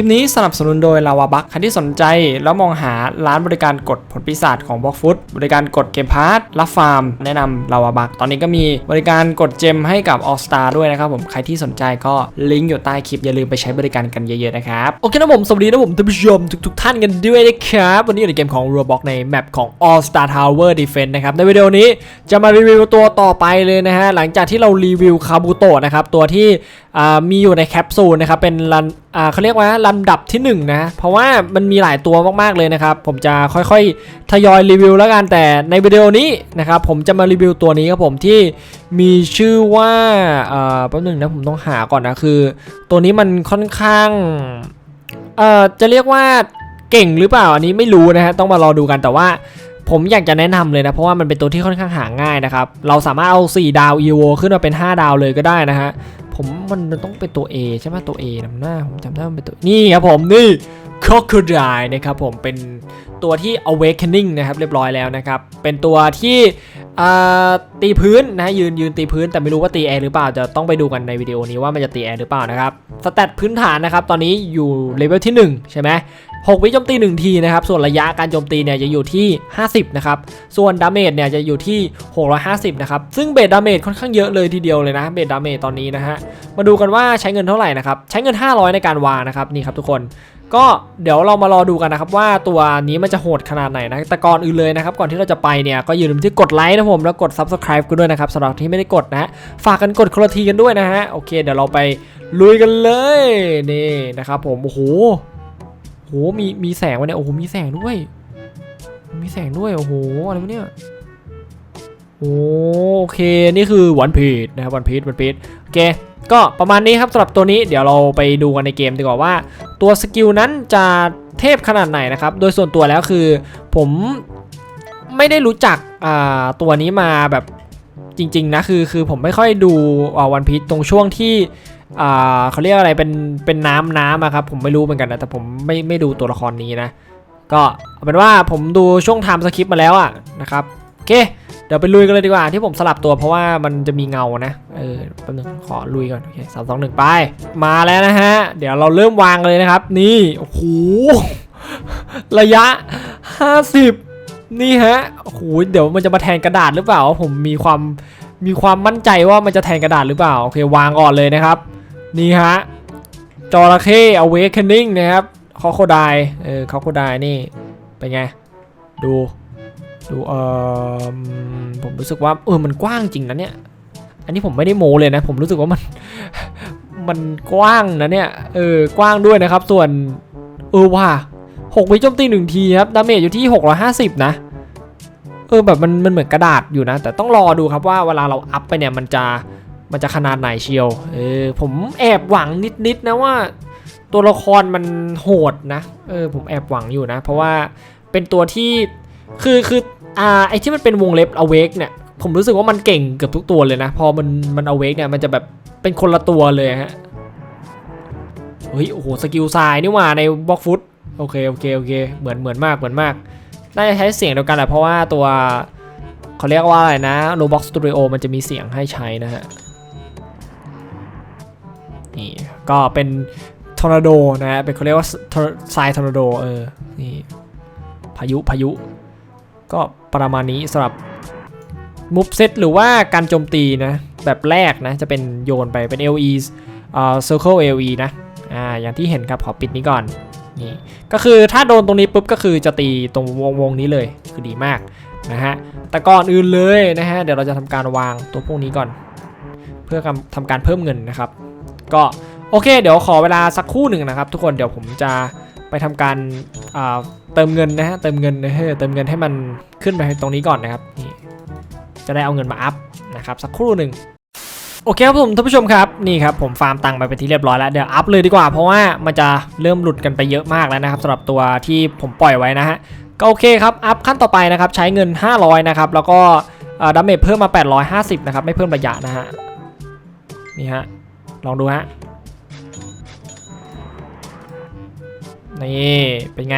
ลิปนี้สนับสนุนโดยลาวาบัคใครที่สนใจแล้วมองหาร้านบริการกดผลปีศาจของบล็อกฟุตบริการกดเกมพาร์ทรับฟาร์ม แนะนำลาวาบัคตอนนี้ก็มีบริการกดเจมให้กับ All Star ด้วยนะครับผมใครที่สนใจก็ลิงก์อยู่ใต้คลิปอย่าลืมไปใช้บริการกันเยอะๆนะครับโอเคนะผมสวัสดีนะผมท่านผู้ชมทุกๆท่านกันด้วยนะครับวันนี้อยู่ในเกมของ Roblox ในแมปของ All Star Tower Defense นะครับในวิดีโอนี้จะมารีวิวตัวต่อไปเลยนะฮะหลังจากที่เรารีวิวคาบูโตะนะครับตัวที่มีอยู่ในแคปซูลนะครับเป็นรันเขาเรียกว่าลำดับที่หนึ่งนะเพราะว่ามันมีหลายตัวมากๆเลยนะครับ ผมจะค่อยๆทยอยรีวิวแล้วกันแต่ในวิดีโอนี้นะครับผมจะมารีวิวตัวนี้ครับผมที่มีชื่อว่าแป๊บหนึงนะผมต้องหาก่อนนะคือ ตัวนี้มันค่อนข้างจะเรียกว่าเก่งหรือเปล่าอันนี้ไม่รู้นะฮะต้องมารอดูกันแต่ว่าผมอยากจะแนะนำเลยนะเพราะว่ามันเป็นตัวที่ค่อนข้างหาง่ายนะครับ เราสามารถเอา 4 ดาว EVO ขึ้นมาเป็น 5 ดาวเลยก็ได้นะฮะ ผมมันต้องเป็นตัว A ใช่ไหมตัว A นำหน้าผมจำได้ว่ามันเป็นตัวนี่ครับผมนี่ Crocodile นะครับผมเป็นตัวที่ Awakening นะครับเรียบร้อยแล้วนะครับ เป็นตัวที่ ตีพื้นนะยืนยืนตีพื้นแต่ไม่รู้ว่าตีแอร์หรือเปล่าจะต้องไปดูกันในวิดีโอนี้ว่ามันจะตีแอร์หรือเปล่านะครับสเตตพื้นฐานนะครับตอนนี้อยู่เลเวลที่ 1 ใช่ไหม6วิโจมตี 1 ทีนะครับส่วนระยะการโจมตีเนี่ยจะอยู่ที่ 50 นะครับ ส่วนดาเมจเนี่ยจะอยู่ที่ 650 นะครับ ซึ่งเบสดาเมจค่อนข้างเยอะเลยทีเดียวเลยนะเบสดาเมจตอนนี้นะฮะมาดูกันว่าใช้เงินเท่าไหร่นะครับใช้เงิน 500 ในการวานะครับนี่ครับทุกคน ก็เดี๋ยวเรามารอดูกันนะครับว่าตัวนี้มันจะโหดขนาดไหนนะแต่ก่อนอื่นเลยนะครับก่อนที่เราจะไปเนี่ยก็อย่าลืมที่กดไลค์นะผมแล้วกด subscribe กันด้วยนะครับสำหรับที่ไม่ได้กดนะฮะฝากกันกดคนละทีกันด้วยนะฮะโอเคเดี๋ยวเราไปลุยกันเลยนี่นะครับผมโอ้โหโหมีมีแสงวะเนี่ยโอ้โหมีแสงด้วย มีแสงด้วยโอ้โหอะไรวะเนี่ยโอ้โอเคนี่คือวันพีชนะครับวันพีชวันพีชโอเคก็ประมาณนี้ครับสำหรับตัวนี้เดี๋ยวเราไปดูกันในเกมดีกว่าว่า ตัวสกิลนั้นจะเทพขนาดไหนนะครับ โดยส่วนตัวแล้วคือผมไม่ได้รู้จักตัวนี้มาแบบจริงๆนะคือคือผมไม่ค่อยดูวันพีชตรงช่วงที่เขาเรียกอะไรเป็นเป็นน้ำน้ำอะครับผมไม่รู้เหมือนกันนะแต่ผมไม่ไม่ดูตัวละครนี้นะ ก็เอาเป็นว่าผมดูช่วงไทม์สคริปต์มาแล้วอะนะครับโอเค ดี๋ยวไปลุยกันเลยดีกว่าที่ผมสลับตัวเพราะว่ามันจะมีเงานะ เออแป๊บนึงขอลุยก่อน โอเคสามสองหนึ่งไป มาแล้วนะฮะ เดี๋ยวเราเริ่มวางเลยนะครับ นี่ โอ้โห ระยะ 50 นี่ฮะ โอ้โห เดี๋ยวมันจะมาแทนกระดาษหรือเปล่า ผมมีความมีความมั่นใจว่ามันจะแทนกระดาษหรือเปล่า โอเควางก่อนเลยนะครับ นี่ฮะ จอระเข้ awakening นะครับคอโคไดเออคอโคไดนี่ เป็นไง ดู ดูเออผมรู้สึกว่าเออมันกว้างจริงนะเนี่ย อันนี้ผมไม่ได้โมเลยนะ ผมรู้สึกว่ามันมันกว้างนะเนี่ยเออกว้างด้วยนะครับ ส่วนเออว่าหกวิโจมตีหนึ่งทีครับดาเมจอยู่ที่ 650 นะเออแบบมันมันเหมือนกระดาษอยู่นะ แต่ต้องรอดูครับว่าเวลาเราอัพไปเนี่ยมันจะมันจะขนาดไหนเชียวเออผมแอบหวังนิดๆนะว่า ตัวละครมันโหดนะเออผมแอบหวังอยู่นะ เพราะว่าเป็นตัวที่คือคือ อ่าไอที่มันเป็นวงเล็บ awake เนี่ยผมรู้สึกว่ามันเก่งเกือบทุกตัวเลยนะ พอมันมัน awake เนี่ยมันจะแบบเป็นคนละตัวเลยฮะเฮ้ยโอ้โหสกิลทรายนี่หว่าในบล็อกฟุตโอเคโอเคโอเคเหมือนเหมือนมากเหมือนมากน่าจะใช้เสียงเดียวกันแหละเพราะว่าตัวเขาเรียกว่าอะไรนะ Roblox Studio มันจะมีเสียงให้ใช้นะฮะนี่ก็เป็นทอร์นาโดนะฮะเป็นเขาเรียกว่าทรายทอร์นาโดเออนี่พายุพายุ ก็ประมาณนี้สำหรับมูฟเซตหรือว่าการโจมตีนะแบบแรกนะจะเป็นโยนไปเป็น LE อ่า Circle LE นะอ่าอย่างที่เห็นครับขอปิดนี้ก่อนนี่ก็คือถ้าโดนตรงนี้ปุ๊บก็คือจะตีตรงวงวงนี้เลยคือดีมากนะฮะแต่ก่อนอื่นเลยนะฮะเดี๋ยวเราจะทำการวางตัวพวกนี้ก่อน เพื่อทำการเพิ่มเงินนะครับ ก็โอเค เดี๋ยวขอเวลาสักครู่หนึ่งนะครับ ทุกคนเดี๋ยวผมจะ ไปทำการเติมเงินนะฮะเติมเงินนะฮะเติมเงินให้มันขึ้นไปตรงนี้ก่อนนะครับนี่จะได้เอาเงินมาอัพนะครับสักครู่หนึ่งโอเคครับผมท่านผู้ชมครับนี่ครับผมฟาร์มตังค์ไปเป็นที่เรียบร้อยแล้วเดี๋ยวอัพเลยดีกว่าเพราะว่ามันจะเริ่มหลุดกันไปเยอะมากแล้วนะครับสำหรับตัวที่ผมปล่อยไว้นะฮะก็โอเคครับอัพขั้นต่อไปนะครับใช้เงิน 500นะครับแล้วก็ดาเมจเพิ่มมา 850นะครับไม่เพิ่มระยะนะฮะนี่ฮะลองดูฮะ นี่เป็นไง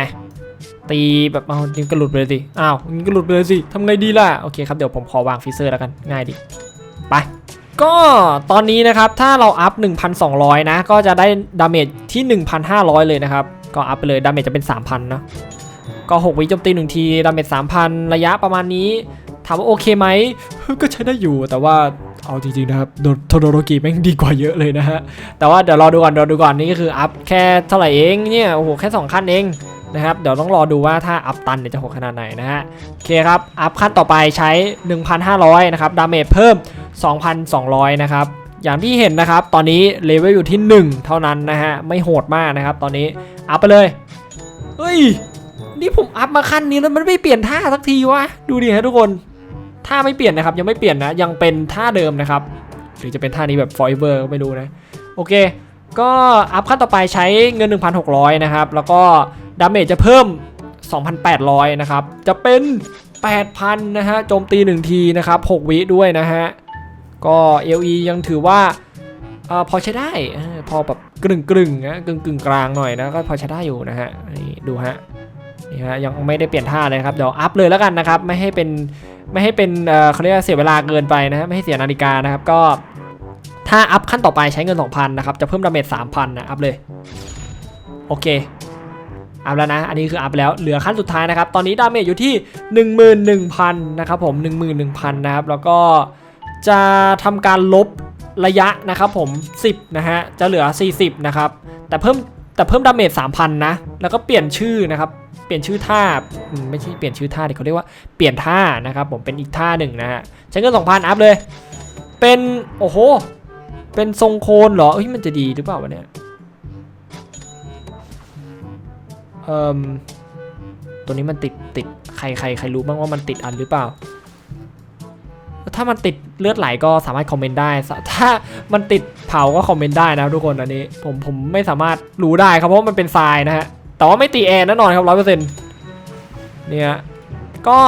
ตีแบบเอายิงกระหลุดไปเลยสิอ้าวยิงกระหลุดไปเลยสิทำไงดีล่ะโอเคครับเดี๋ยวผมขอวางฟิเซอร์แล้วกันง่ายดีไปก็ตอนนี้นะครับถ้าเราอัพ 1,200 นะ ก็จะได้ดาเมจที่ 1,500 เลยนะครับ ก็อัพไปเลยดาเมจจะเป็น 3,000นะก็ 6 วิโจมตี 1 ทีดาเมจ3,000 ระยะประมาณนี้ ถามว่าโอเคไหมก็ใช้ได้อยู่แต่ว่า เอาจริงๆนะครับโทโดโรกิแม่งดีกว่าเยอะเลยนะฮะ แต่ว่าเดี๋ยวรอดูก่อนรอดูก่อนนี่ก็คืออัพแค่เท่าไหร่เองเนี่ย โอ้โห แค่ 2 ขั้นเองนะครับ เดี๋ยวต้องรอดูว่าถ้าอัพตันเนี่ยจะโหดขนาดไหนนะฮะ โอเคครับ อัพขั้นต่อไปใช้ 1,500 นะครับ ดาเมจเพิ่ม 2,200 นะครับ อย่างที่เห็นนะครับ ตอนนี้เลเวลอยู่ที่ 1 เท่านั้นนะฮะ ไม่โหดมากนะครับ ตอนนี้ อัพไปเลย เฮ้ย นี่ผมอัพมาขั้นนี้แล้วมันไม่เปลี่ยนท่าสักทีวะ ดูดิฮะทุกคน ท่าไม่เปลี่ยนนะครับ ยังไม่เปลี่ยนนะ ยังเป็นท่าเดิมนะครับ หรือจะเป็นท่านี้แบบ forever ก็ไม่รู้นะ โอเค ก็อัพขั้นต่อไปใช้เงิน 1,600 นะครับ แล้วก็ดาเมจจะเพิ่ม 2,800 นะครับ จะเป็น 8,000 นะฮะ โจมตี 1 ทีนะครับ 6 วิด้วยนะฮะ ก็ LE ยังถือว่าอพอใช้ได้ พอแบบกึ่งกึ่งนะกึ่งกึ่งกลางหน่อยนะ ก็พอใช้ได้อยู่นะฮะ นี่ดูฮะ นี่ฮะยังไม่ได้เปลี่ยนท่าเลยครับเดี๋ยวอัพเลยแล้วกันนะครับไม่ให้เป็นไม่ให้เป็นเขาเรียกว่าเสียเวลาเกินไปนะฮะไม่ให้เสียนาฬิกานะครับก็ถ้าอัพขั้นต่อไปใช้เงิน 2,000นะครับจะเพิ่มดาเมจ3,000นะอัพเลยโอเคอัพแล้วนะ อันนี้คืออัพแล้ว เหลือขั้นสุดท้ายนะครับ ตอนนี้ดาเมจอยู่ที่ 11,000 นะครับผม 11,000 นะครับ แล้วก็จะทำการลบระยะนะครับผม 10 นะฮะ จะเหลือ 40 นะครับ แต่เพิ่ม แต่เพิ่มดาเมจ3,000นะ แล้วก็เปลี่ยนชื่อนะครับ เปลี่ยนชื่อท่า ไม่ใช่เปลี่ยนชื่อท่าเดิเขาเรียกว่าเปลี่ยนท่านะครับผมเป็นอีกท่าหนึ่งนะฮะใช้เงิน2,000อัพเลย เป็น โอ้โห เป็นทรงโคนเหรอเฮ้ยมันจะดีหรือเปล่าวะเนี่ยเอ่มตัวนี้มันติดติดใครใครใครรู้บ้างว่ามันติดอันหรือเปล่า ถ้ามันติดเลือดไหลก็สามารถคอมเมนต์ได้ ถ้ามันติดเผาก็คอมเมนต์ได้นะทุกคนอันนี้ผมผมไม่สามารถรู้ได้ครับเพราะว่ามันเป็นทรายนะฮะแต่ว่าไม่ตีแอร์แน่นอนครับร้อยเปอร์เซ็นต์เนี่ยก็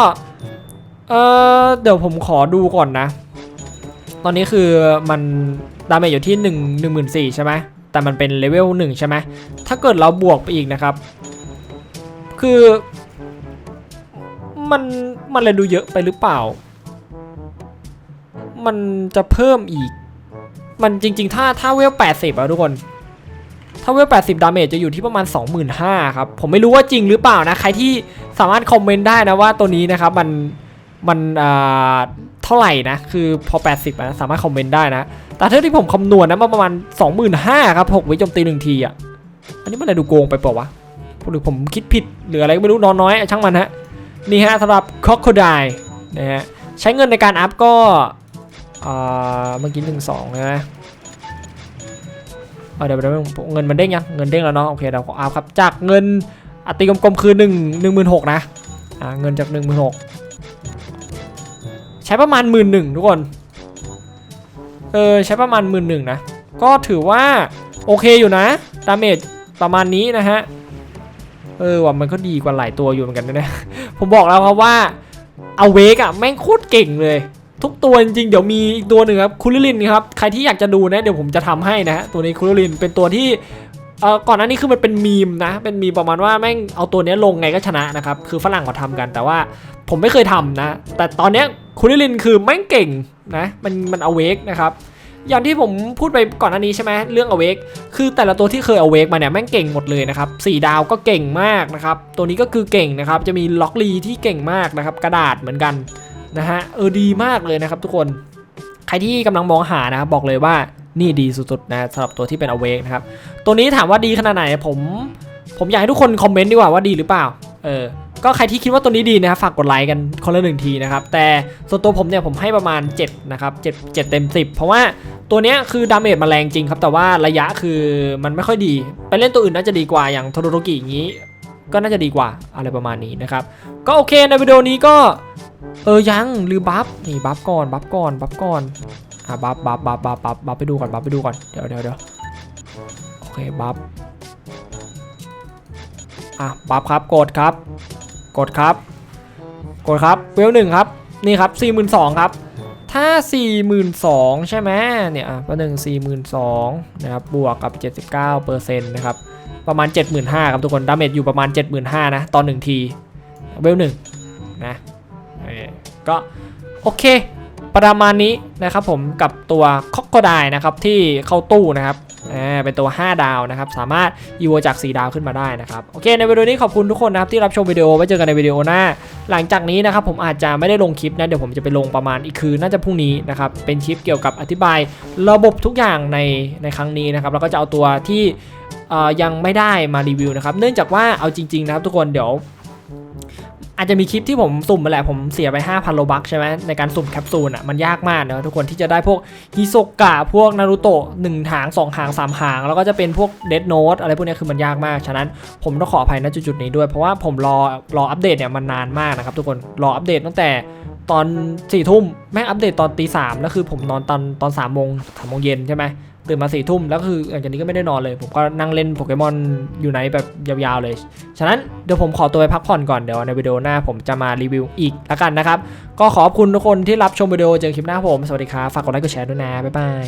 เออเดี๋ยวผมขอดูก่อนนะ ตอนนี้คือมันดาเมจอยู่ที่1 1 4 0 0ใช่ไหมแต่มันเป็นเลเวล1ใช่ไหมถ้าเกิดเราบวกไปอีกนะครับ คือ มันมันเลยดูเยอะไปหรือเปล่า มันจะเพิ่มอีก มันจริง ๆ ถ้าถ้าเวล80อะทุกคน ถ้าเวล80 ดาเมจจะอยู่ที่ประมาณ 25,000ครับ ผมไม่รู้ว่าจริงหรือเปล่านะ ใครที่สามารถคอมเมนต์ได้นะว่าตัวนี้นะครับ มันมันอ่าเท่าไหร่นะ คือพอ 80นะสามารถคอมเมนต์ได้นะ แต่เท่าที่ผมคำนวณนะมันประมาณ 25,000ครับ6วิโจมตีหนึ่งทีอะอันนี้มันอะไรดูโกงไปเปล่าวะหรือผมคิดผิดหรืออะไรก็ไม่รู้นอนน้อยช่างมันฮะนี่ฮะสำหรับ Crocodile นะฮะใช้เงินในการอัพก็ อ่าเมื่อกี้หนึ่งสองใช่ไหมเดี๋ยวเดี๋ยวเงินมันเด้งยังเงินเด้งแล้วเนาะโอเคเดี๋ยวขออัพครับจากเงินอัตรีกลมๆคือหนึ่งหนึ่งหมื่นหกนะอ่าเงินจากหนึ่งหมื่นหกใช้ประมาณหมื่นหนึ่งทุกคนเออใช้ประมาณหมื่นหนึ่งนะก็ถือว่าโอเคอยู่นะดาเมจประมาณนี้นะฮะเออว่ามันก็ดีกว่าหลายตัวอยู่เหมือนกันนะเนี่ยผมบอกแล้วครับว่าเอาเวกอะแม่งโคตรเก่งเลย ทุกตัวจริงๆเดี๋ยวมีอีกตัวหนึ่งครับคุลิลินครับใครที่อยากจะดูนะเดี๋ยวผมจะทำให้นะตัวนี้คุลิลินเป็นตัวที่เอ่อก่อนหน้านี้คือมันเป็นมีมนะ เป็นมีประมาณว่าแม่งเอาตัวนี้ลงไงก็ชนะนะครับ คือฝรั่งเขาทำกันแต่ว่าผมไม่เคยทำนะ แต่ตอนนี้คุลิลินคือแม่งเก่งนะ มันมันเอาเวกนะครับอย่างที่ผมพูดไปก่อนหน้านี้ใช่ไหมเรื่อง awake คือแต่ละตัวที่เคย awake มาเนี่ยแม่งเก่งหมดเลยนะครับสี่ดาวก็เก่งมากนะครับ ตัวนี้ก็คือเก่งนะครับ จะมีล็อกลีที่เก่งมากนะครับ กระดาษเหมือนกัน นะฮะเออดีมากเลยนะครับทุกคน ใครที่กำลังมองหานะครับบอกเลยว่านี่ดีสุดๆนะสำหรับตัวที่เป็น awake นะครับ ตัวนี้ถามว่าดีขนาดไหนผม ผมอยากให้ทุกคนคอมเมนต์ดีกว่าว่าดีหรือเปล่า เออ ก็ใครที่คิดว่าตัวนี้ดีนะครับฝากกดไลค์กันคนละหนึ่งทีนะครับ แต่ส่วนตัวผมเนี่ยผมให้ประมาณ7นะครับ7 7เต็ม 10 เพราะว่าตัวนี้คือดาเมจมาแรงจริงครับ แต่ว่าระยะคือมันไม่ค่อยดี ไปเล่นตัวอื่นน่าจะดีกว่าอย่างโทโดโรกิอย่างนี้ ก็น่าจะดีกว่าอะไรประมาณนี้นะครับ ก็โอเคในวิดีโอนี้ก็ เออยังลืมบัฟนี่บัฟก่อนบัฟก่อนบัฟก่อนอะบัฟบัฟบัฟบัฟบัฟบัฟไปดูก่อนบัฟไปดูก่อนเดี๋ยวเดี๋ยวเดี๋ยวโอเคบัฟอะบัฟครับกดครับ กดครับ กดครับเวลหนึ่งครับนี่ครับ42,000ครับถ้า 42,000 ใช่ไหมเนี่ยอะประหนึ่ง42,000นะครับบวกกับ 79เปอร์เซ็นต์นะครับประมาณ 75,000ครับทุกคนดาเมจอยู่ประมาณ 75,000นะตอน1ทีเวลหนึ่ง ก็โอเค ประมาณนี้นะครับผมกับตัวคอกโกได้นะครับที่เข้าตู้นะครับเป็นตัว 5 ดาวนะครับ สามารถอีโวจาก 4 ดาวขึ้นมาได้นะครับ โอเค ในวิดีโอนี้ขอบคุณทุกคนนะครับที่รับชมวิดีโอ ไว้เจอกันในวิดีโอหน้า หลังจากนี้นะครับผมอาจจะไม่ได้ลงคลิปนะ เดี๋ยวผมจะไปลงประมาณอีกคืนน่าจะพรุ่งนี้นะครับ เป็นคลิปเกี่ยวกับอธิบายระบบทุกอย่างในในครั้งนี้นะครับ แล้วก็จะเอาตัวที่ยังไม่ได้มารีวิวนะครับ เนื่องจากว่าเอาจริงๆนะครับทุกคนเดี๋ยว อาจจะมีคลิปที่ผมสุ่มไปแหละผมเสียไป 5,000โลบักใช่ไหมในการสุ่มแคปซูลอะมันยากมากนะทุกคนที่จะได้พวกฮิโซกะพวกนารูโตะหนึ่งหางสองหางสามหาง แล้วก็จะเป็นพวกเดดโน e อะไรพวกนี้คือมันยากมาก ฉะนั้นผมต้องขออภัยณจุดๆนี้ด้วย เพราะว่าผมรอรออัปเดตเนี่ยมันนานมากนะครับทุกคนรออัปเดตตั้งแต่ตอน4ี่ทุ่มแม่งอัปเดตตอนตีสามแล้วคือผมนอนตอนตอนสามโมงสามโมงเย็นใช่ไหม ตื่นมาสี่ทุ่มแล้วคือหลังจากนี้ก็ไม่ได้นอนเลย ผมก็นั่งเล่นโปเกมอนอยู่ไหนแบบยาวๆเลย ฉะนั้นเดี๋ยวผมขอตัวไปพักผ่อนก่อนเดี๋ยวในวิดีโอหน้าผมจะมารีวิวอีกแล้วกันนะครับ ก็ขอบคุณทุกคนที่รับชมวิดีโอเจอคลิปหน้าผม สวัสดีครับ ฝากกดไลค์กดแชร์ด้วยนะ บ๊ายบาย